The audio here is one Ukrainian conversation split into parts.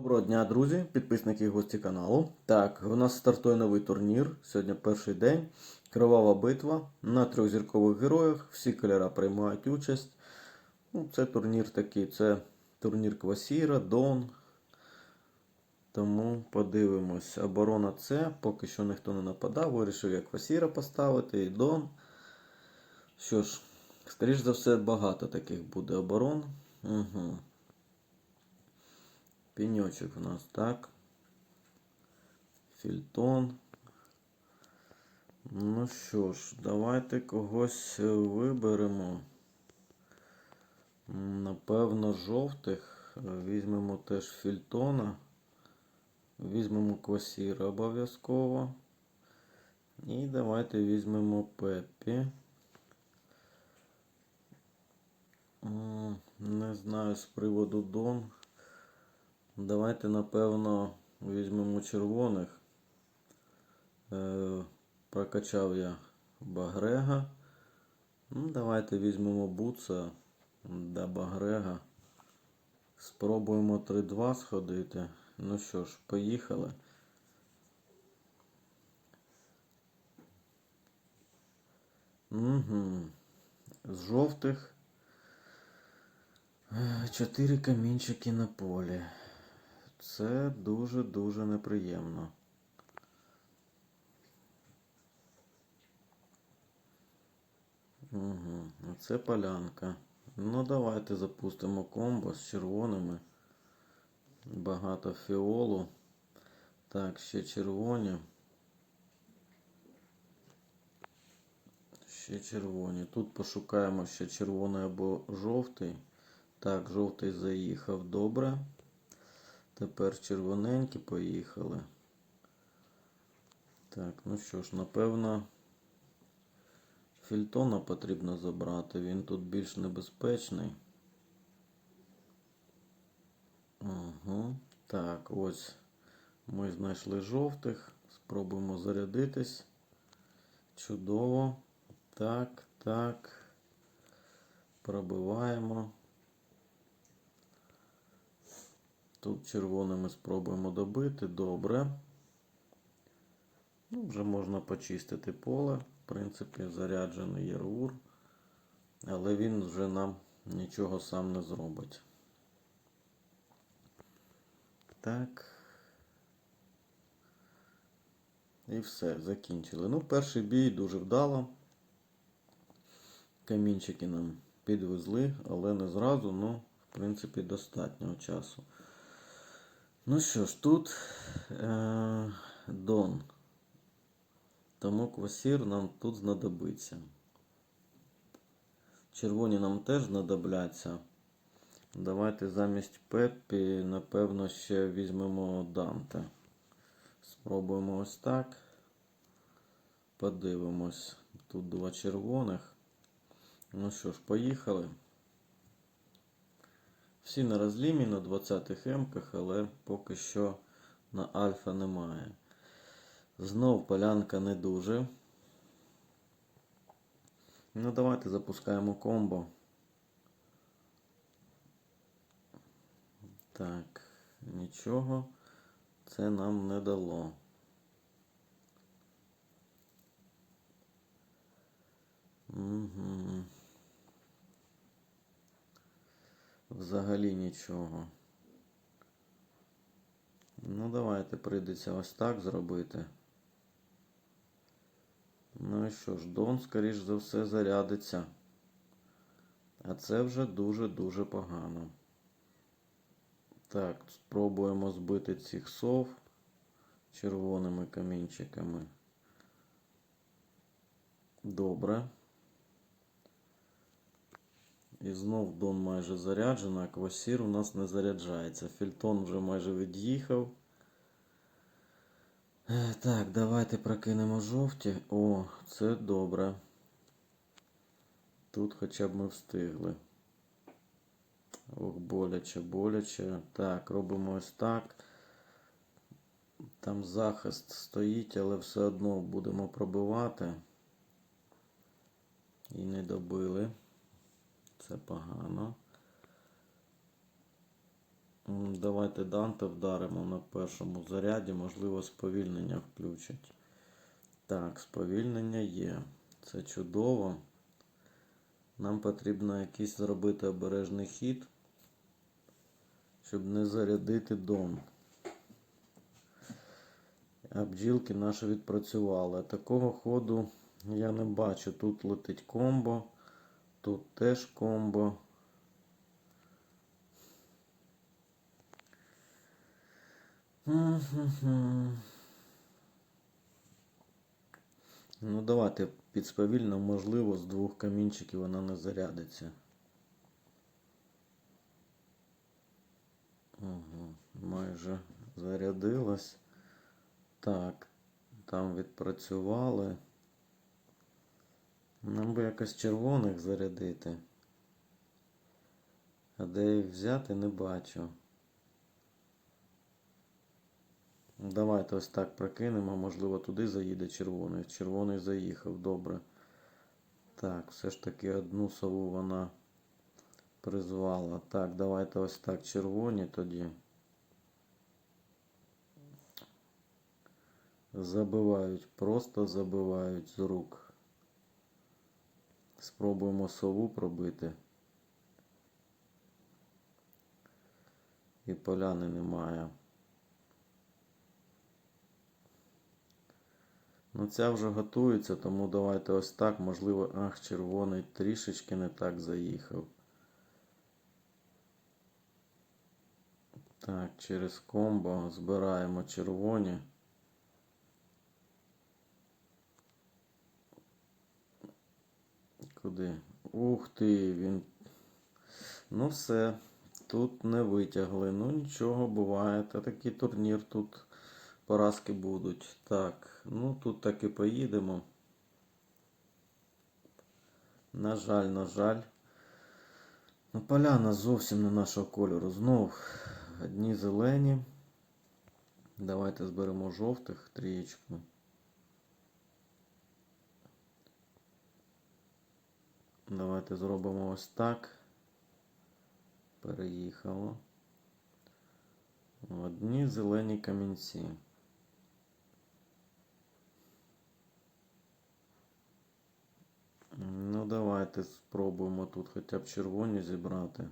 Доброго дня, друзі, підписники і гості каналу. Так, у нас стартує новий турнір. Сьогодні перший день. Кривава битва на трьохзіркових героях. Всі кольора приймають участь. Ну, це турнір такий, це турнір Квасіра, Дон. Тому подивимось. Оборона С. Поки що ніхто не нападав. Вирішив я Квасіра поставити і Дон. Що ж, скоріш за все, багато таких буде оборон. Угу. Пеньочек у нас так. Фільтон. Ну що ж, давайте когось е, виберемо. Напевно, жовтих. Е, Візьмемо теж фільтона. Візьмемо квасіра обов'язково. І давайте візьмемо Пеппі. Не знаю з приводу Дон. Давайте, напевно, візьмемо червоних. Е, прокачав я Багрега. Ну, давайте візьмемо Буца до Багрега. Спробуємо 3-2 сходити. Ну що ж, поїхали. Угу. З жовтих. е, Чотири камінчики на полі. Це дуже-дуже неприємно. Угу. Це полянка. Ну, давайте запустимо комбо з червоними. Багато фіолу. Так, ще червоні. Ще червоні. Тут пошукаємо ще червоний або жовтий. Так, жовтий заїхав добре. Тепер червоненькі поїхали. Так, ну що ж, напевно, фільтона потрібно забрати. Він тут більш небезпечний. Угу. Так, ось ми знайшли жовтих. Спробуємо зарядитись. Чудово. Так, так. Пробиваємо. Тут червоними спробуємо добити. Добре. Ну, вже можна почистити поле. В принципі, заряджений Єрур. Але він вже нам нічого сам не зробить. Так. І все, закінчили. Ну, перший бій дуже вдало. Камінчики нам підвезли, але не зразу, ну, в принципі, достатньо часу. Ну що ж, тут е, Дон. Тому квасір нам тут знадобиться. Червоні нам теж знадобляться. Давайте замість Пеппі, напевно, ще візьмемо Данте. Спробуємо ось так. Подивимось. Тут два червоних. Ну що ж, поїхали. Всі на розлімі на 20-х емках, але поки що на альфа немає. Знов полянка не дуже. Ну, давайте запускаємо комбо. Так, нічого це нам не дало. Угу. Взагалі нічого. Ну, давайте прийдеться ось так зробити. Ну і що ж, Дон, скоріш за все, зарядиться. А це вже дуже-дуже погано. Так, спробуємо збити цих сов червоними камінчиками. Добре. І знов Дон майже заряджено, а квасір у нас не заряджається. Фільтон вже майже від'їхав. Е, Так, давайте прокинемо жовті. О, це добре. Тут хоча б ми встигли. Ох, боляче, боляче. Так, робимо ось так. Там захист стоїть, але все одно будемо пробивати. І не добили. Це погано. Давайте Данте вдаримо на першому заряді, можливо, сповільнення включить. Так, сповільнення є. Це чудово. Нам потрібно якийсь зробити обережний хід, щоб не зарядити дом. А бджілки наші відпрацювали. Такого ходу я не бачу. Тут летить комбо, тут теж комбо. Ну, давайте під сповільно, можливо, з двох камінчиків вона не зарядиться. Угу. Майже зарядилась. Так, там відпрацювали. Нам би якось червоних зарядити. А де їх взяти, не бачу. Давайте ось так прокинемо, можливо, туди заїде червоний. Червоний заїхав, добре. Так, все ж таки одну сову вона призвала. Так, давайте ось так червоні тоді. Забивають, просто забивають з рук. Спробуємо сову пробити. І поляни немає. Ну, ця вже готується, тому давайте ось так. Можливо, ах, червоний трішечки не так заїхав. Так, через комбо збираємо червоні. Куди? Ух ти, він. Ну все, тут не витягли. Ну нічого буває. Та такий турнір тут поразки будуть. Так, ну тут так і поїдемо. На жаль, на жаль. Ну, поляна зовсім не нашого кольору. Знов одні зелені. Давайте зберемо жовтих трієчку. Давайте зробимо ось так. Переїхало. Одні зелені камінці. Ну, давайте спробуємо тут хоча б червоні зібрати.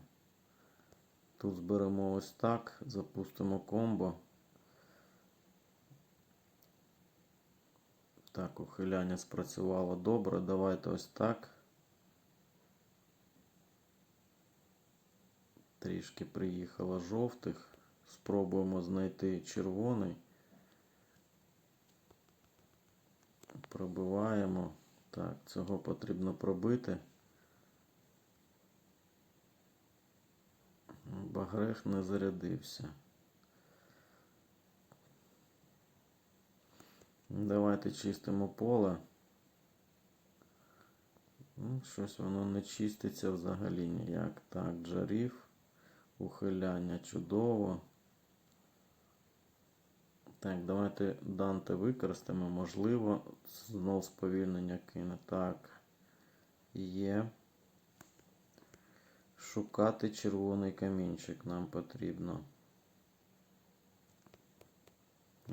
Тут зберемо ось так, запустимо комбо. Так, ухиляння спрацювало добре. Давайте ось так. Трішки приїхало жовтих. Спробуємо знайти червоний. Пробиваємо. Так, цього потрібно пробити. Багрех не зарядився. Давайте чистимо поле. Ну, щось воно не чиститься взагалі ніяк. Так, джарів, ухиляння чудово. Так, давайте Данте використаємо. Можливо, знов сповільнення кине. Так. Є. Шукати червоний камінчик нам потрібно.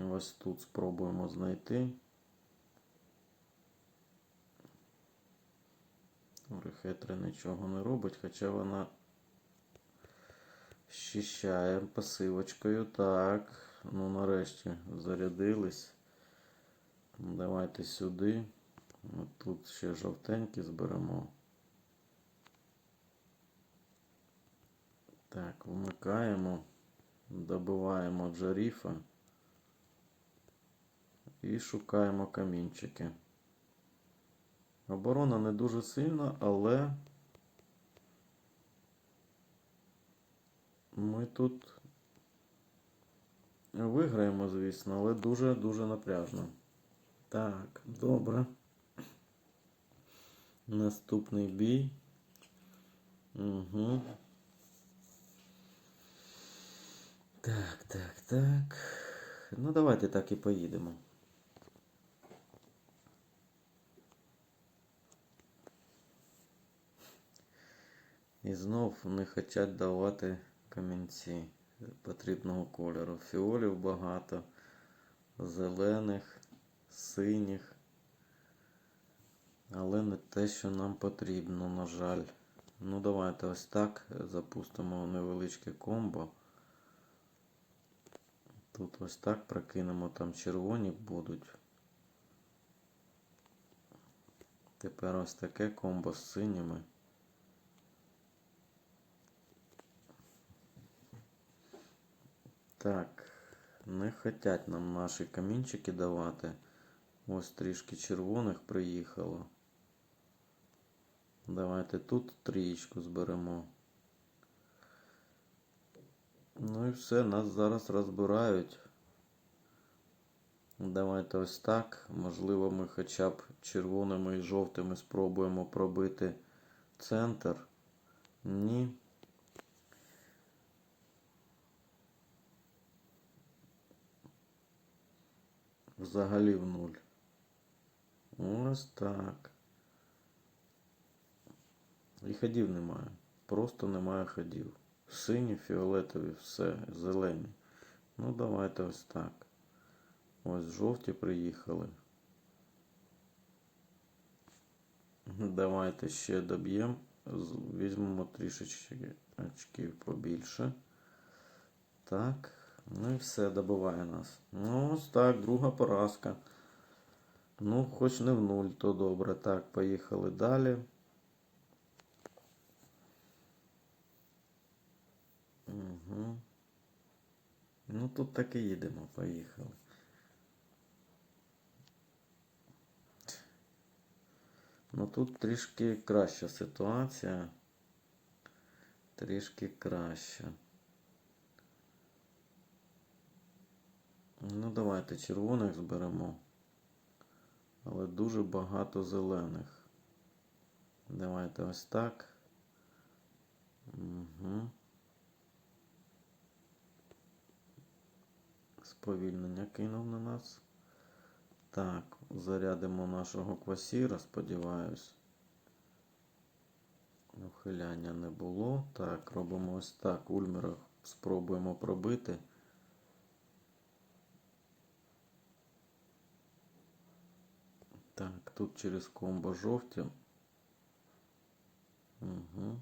Ось тут спробуємо знайти. Рехетра нічого не робить, хоча вона щищає пасивочкою. Так. Ну, нарешті зарядились. Давайте сюди. От тут ще жовтенькі зберемо. Так, вмикаємо, добиваємо джаріфа і шукаємо камінчики. Оборона не дуже сильна, але ми тут Виграємо, звісно, але дуже-дуже напряжно. Так, добре. Наступний бій. Угу. Так, так, так. Ну, давайте так і поїдемо. І знов не хочуть давати камінці. потрібного кольору. Фіолів багато, зелених, синіх. Але не те, що нам потрібно, на жаль. Ну, давайте ось так запустимо невеличке комбо. Тут ось так прокинемо, там червоні будуть. Тепер ось таке комбо з синіми. Так, не хотять нам наші камінчики давати. Ось трішки червоних приїхало. Давайте тут трієчку зберемо. Ну і все, нас зараз розбирають. Давайте ось так. Можливо, ми хоча б червоними і жовтими спробуємо пробити центр. Ні. Взагалі в нуль. Ось так. І ходів немає. Просто немає ходів. Сині, фіолетові, все, зелені. Ну, давайте ось так. Ось жовті приїхали. Давайте ще доб'ємо. Візьмемо трішечки очків побільше. Так. Ну і все добиває нас. Ну, ось так, друга поразка. Ну, хоч не в нуль, то добре. Так, поїхали далі. Угу. Ну, тут так і їдемо, поїхали. Ну тут трішки краща ситуація. Трішки краща. Ну, давайте червоних зберемо. Але дуже багато зелених. Давайте ось так. Угу. Сповільнення кинув на нас. Так, зарядимо нашого квасіра, сподіваюсь. Ухиляння не було. Так, робимо ось так. Ульмера спробуємо пробити. Так, тут через комбо жовті. Угу.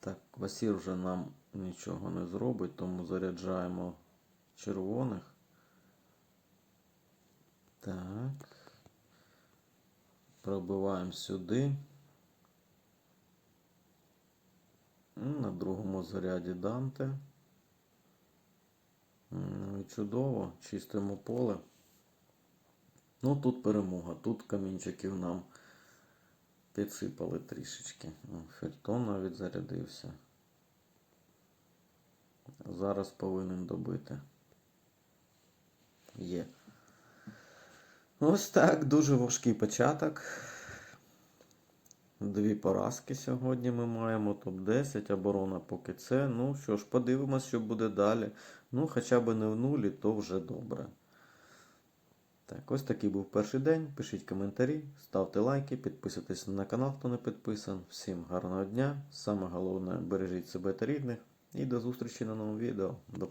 Так, квасір вже нам нічого не зробить, тому заряджаємо червоних. Так. Пробиваємо сюди. На другому заряді Данте. Ну чудово, чистимо поле. Ну тут перемога, тут камінчиків нам підсипали трішечки. Фельтон навіть зарядився. Зараз повинен добити. Є. Ось так, дуже важкий початок. Дві поразки сьогодні ми маємо. Топ-10, оборона поки це. Ну що ж, подивимось, що буде далі. Ну, хоча б не в нулі, то вже добре. Так, ось такий був перший день. Пишіть коментарі, ставте лайки, підписуйтесь на канал, хто не підписан. Всім гарного дня. Саме головне, бережіть себе та рідних. І до зустрічі на новому відео. До